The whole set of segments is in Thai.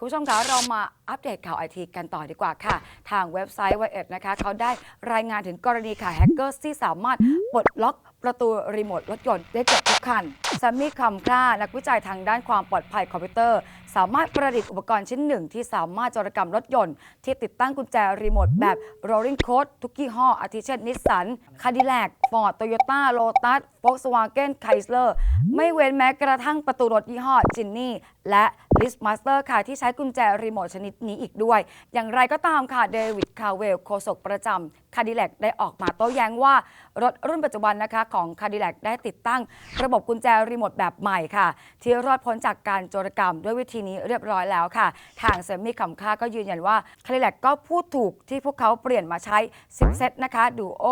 คุณผู้ชมคะเรามาอัปเดตข่าวไอทีกันต่อดีกว่าค่ะ ทางเว็บไซต์ไวเอ็ดนะคะเขาได้รายงานถึงกรณีค่ะแฮกเกอร์ที่สามารถปลดล็อกประตูรีโมทรถยนต์ได้เกือบทุกคันแซมมี่คำคล้านักวิจัยทางด้านความปลอดภัยคอมพิวเตอร์ สามารถประดิษฐ์อุปกรณ์ชิ้นหนึ่งที่สามารถจรกรรมรถยนต์ ที่ติดตั้งกุญแจรีโมทแบบ rolling code ทุกยี่ห้อ อาทิเช่นนิสสันคาดิแลกฟอร์ดโตโยต้าโลตัสโฟล์กสวาเกนไคสเลอร์ไม่เว้นแม้กระทั่งประตูรถยี่ห้อจินนี่และลิสมาสเตอร์ค่ะที่ใช้กุญแจรีโมทชนิดนี้อีกด้วย อย่างไรก็ตามค่ะเดวิดคาเวลโฆษกประจำคาดิแลกได้ออกมาโต้แย้งว่ารถรุ่นปัจจุบันนะคะของคาดิแลกได้ติดตั้ง ระบบกุญแจรีโมทแบบใหม่ค่ะ ที่รอดพ้นจากการโจรกรรมด้วยวิธีนี้เรียบร้อยแล้วค่ะ ทางเซมิคำค่าก็ยืนยันว่าคาดิแลกก็พูดถูกที่พวกเขาเปลี่ยนมาใช้ซิปเซตนะคะดูโอ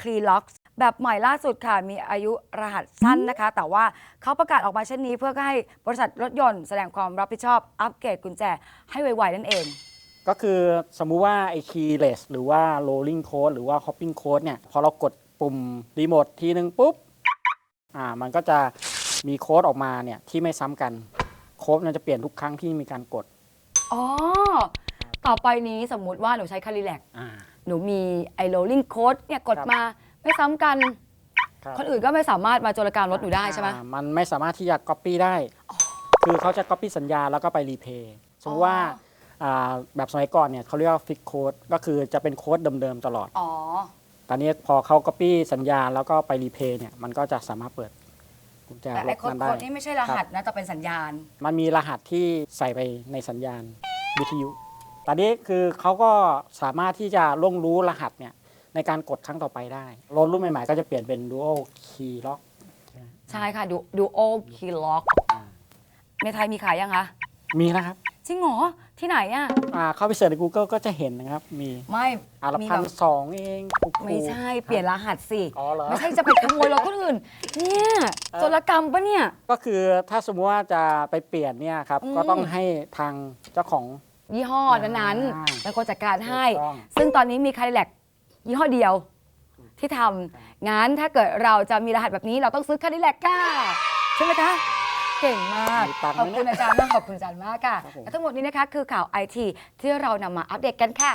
คลีล็อกแบบใหม่ล่าสุดค่ะ มีอายุรหัสสั้นนะคะ แต่ว่าเขาประกาศออกมาเช่นนี้เพื่อให้บริษัทรถยนต์แสดงความรับผิดชอบ อัปเกรดกุญแจให้ไวๆนั่นเอง ก็คือสมมุติว่าไอ้ keyless หรือว่า rolling code หรือว่า hopping code เนี่ย พอเรากด ปุ่มรีโมททีนึงปุ๊บอ่ามันก็จะมีโค้ดออกมาเนี่ยที่ไม่ซ้ำกัน โค้ดมันจะเปลี่ยนทุกครั้งที่มีการกดอ๋อ ต่อไปนี้สมมุติว่าหนูใช้คาริแลกอ่า หนูมีไอ้โรลลิ่งโค้ดเนี่ยกดครับมาไม่ซ้ำกัน ครับคนอื่นก็ไม่สามารถมาโจรกรรมรถหนูได้ใช่ไหม อ่ามันไม่สามารถที่จะ copy ได้ คือเขาจะ copy สัญญาแล้วก็ไป replay สมมติว่าอ่าแบบสมัยก่อนเนี่ยเขาเรียกว่า fix code ก็คือจะเป็นโค้ดเดิมๆตลอด อ๋อ ตอนนี้พอเขา copy สัญญาแล้วก็ไป replay เนี่ยมันก็จะสามารถเปิดกุญแจแต่รไอ้ถโค้ดนั้นได้ โค้ดนี่ไม่ใช่รหัสนะแต่เป็นสัญญาณ มันมีรหัสที่ใส่ไปในสัญญาณวิทยุ ตอนนี้คือเขาก็สามารถที่จะล่วงรู้รหัสเนี่ยในการกดครั้งต่อไปได้รถรุ่นใหม่ๆ ก็จะเปลี่ยนเป็น dual key lock ใช่ค่ะดูดูโอคีล็อกอ่าในไทยมีขายยังคะ มีนะครับ จริงเหรอที่ไหนอะ อ่าเข้าไปเสิร์ชใน Google ก็จะเห็นนะครับ มีไม่อาละมีพันแบบสองเองถูกๆไม่ใช่เปลี่ยนรหัสสิอ๋อเหรอ ไม่ใช่จะไปขโมยรถคนอื่น เนี่ยเออโจรกรรมปะเนี่ย ก็คือถ้าสมมติว่าจะไปเปลี่ยนเนี่ยครับ อืม ก็ต้องให้ทางเจ้าของ ยี่ห้อนั้นอ่าๆเป็นคนจัดการให้ ถูกต้อง ซึ่งตอนนี้มีคาริแลกยี่ห้อเดียวที่ทำงั้นถ้าเกิดเราจะมีรหัสแบบนี้เราต้องซื้อคาริแลกก้าใช่ไหมคะ เก่งมาก มีตังค์ขอบไหมคุณเนี่ยอาจารย์มาก ขอบคุณอาจารย์มากค่ะ ครับผม และทั้งหมดนี้นะคะคือข่าวไอทีที่เรานำมาอัปเดตกันค่ะ